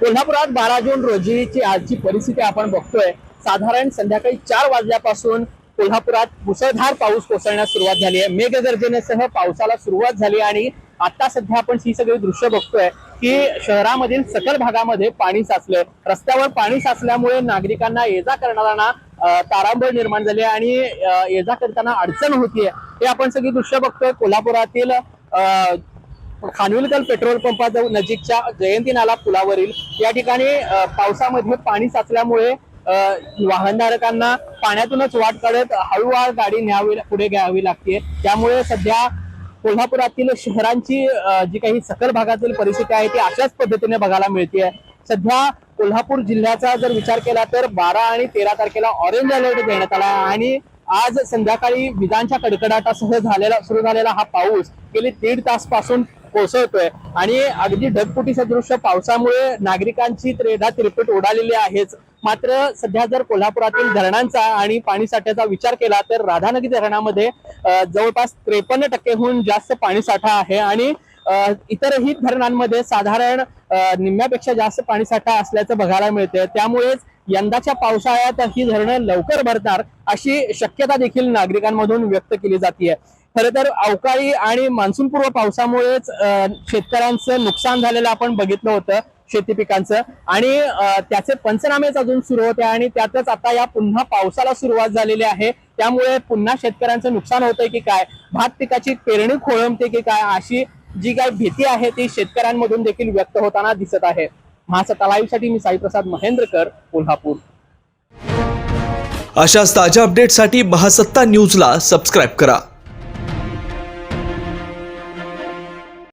कोल्हापुरात बारा जून रोजीची आजची परिस्थिती आपण बघतोय. साधारण संध्याकाळी चार वाजल्यापासून कोल्हापुरात मुसळधार पाऊस कोसळण्यास सुरुवात झाली आहे. मेघगर्जनेसह पावसाला सुरुवात झाली आणि आता सध्या आपण ही सगळी दृश्य बघतोय की शहरामधील सकल भागामध्ये पाणी साचलंय. रस्त्यावर पाणी साचल्यामुळे नागरिकांना ये जा करणाऱ्यांना तारांबळ निर्माण झाली आणि ये जा करताना अडचण होतीये. हे आपण सगळी दृश्य बघतोय. कोल्हापुरातील खानविलकल पेट्रोल पंपाजवळ नजीकच्या जयंती नाला पुलावरील या ठिकाणी पावसामध्ये पाणी साचल्यामुळे वाहनधारकांना पाण्यातूनच वाट काढत हळूहळू गाडी न्यावी पुढे घ्यावी लागते. त्यामुळे सध्या कोल्हापुरातील शहरांची जी काही सकल भागातील परिस्थिती आहे ती अशाच पद्धतीने बघायला मिळते सध्या कोल्हापूर जिल्ह्याचा जर विचार केला तर बारा आणि तेरा तारखेला ऑरेंज अलर्ट देण्यात आला आहे. आणि आज संध्याकाळी विजांच्या कडकडाटासह झालेला सुरू झालेला हा पाऊस गेली दीड तासपासून कोसळतोय. आणि अगदी ढगपुटी सदृश्य पावसामुळे नागरिकांची त्रेधा तिरपीट उडालेली आहेच. मात्र सध्या जर कोल्हापुरातील धरणांचा आणि पाणी साठ्याचा विचार केला तर राधानगरी धरणामध्ये जवळपास त्रेपन्न टक्केहून जास्त पाणी साठा आहे. आणि इतरही धरणांमध्ये साधारण निम्म्यापेक्षा जास्त पाणी साठा असल्याचं बघायला मिळते त्यामुळेच यंदाच्या पावसाळ्यात ही धरणं लवकर भरणार अशी शक्यता देखील नागरिकांमधून व्यक्त केली जाते खरं तर अवकाळी आणि मान्सूनपूर्व पावसामुळेच शेतकऱ्यांचं नुकसान झालेलं आपण बघितलं होतं शेती पिकांचं. आणि त्याचे पंचनामेच अजून सुरू होते आणि त्यातच आता या पुन्हा पावसाला सुरुवात झालेली आहे. त्यामुळे पुन्हा शेतकऱ्यांचं नुकसान होतंय की काय? भात पिकाची पेरणी खोळंबते की काय? अशी जी काय भीती आहे ती शेतकऱ्यांमधून देखील व्यक्त होताना दिसत आहे. महासत्ता लाईव्हसाठी मी साईप्रसाद महेंद्रकर कोल्हापूर. अशाच ताज्या अपडेटसाठी महासत्ता न्यूजला सबस्क्राईब करा.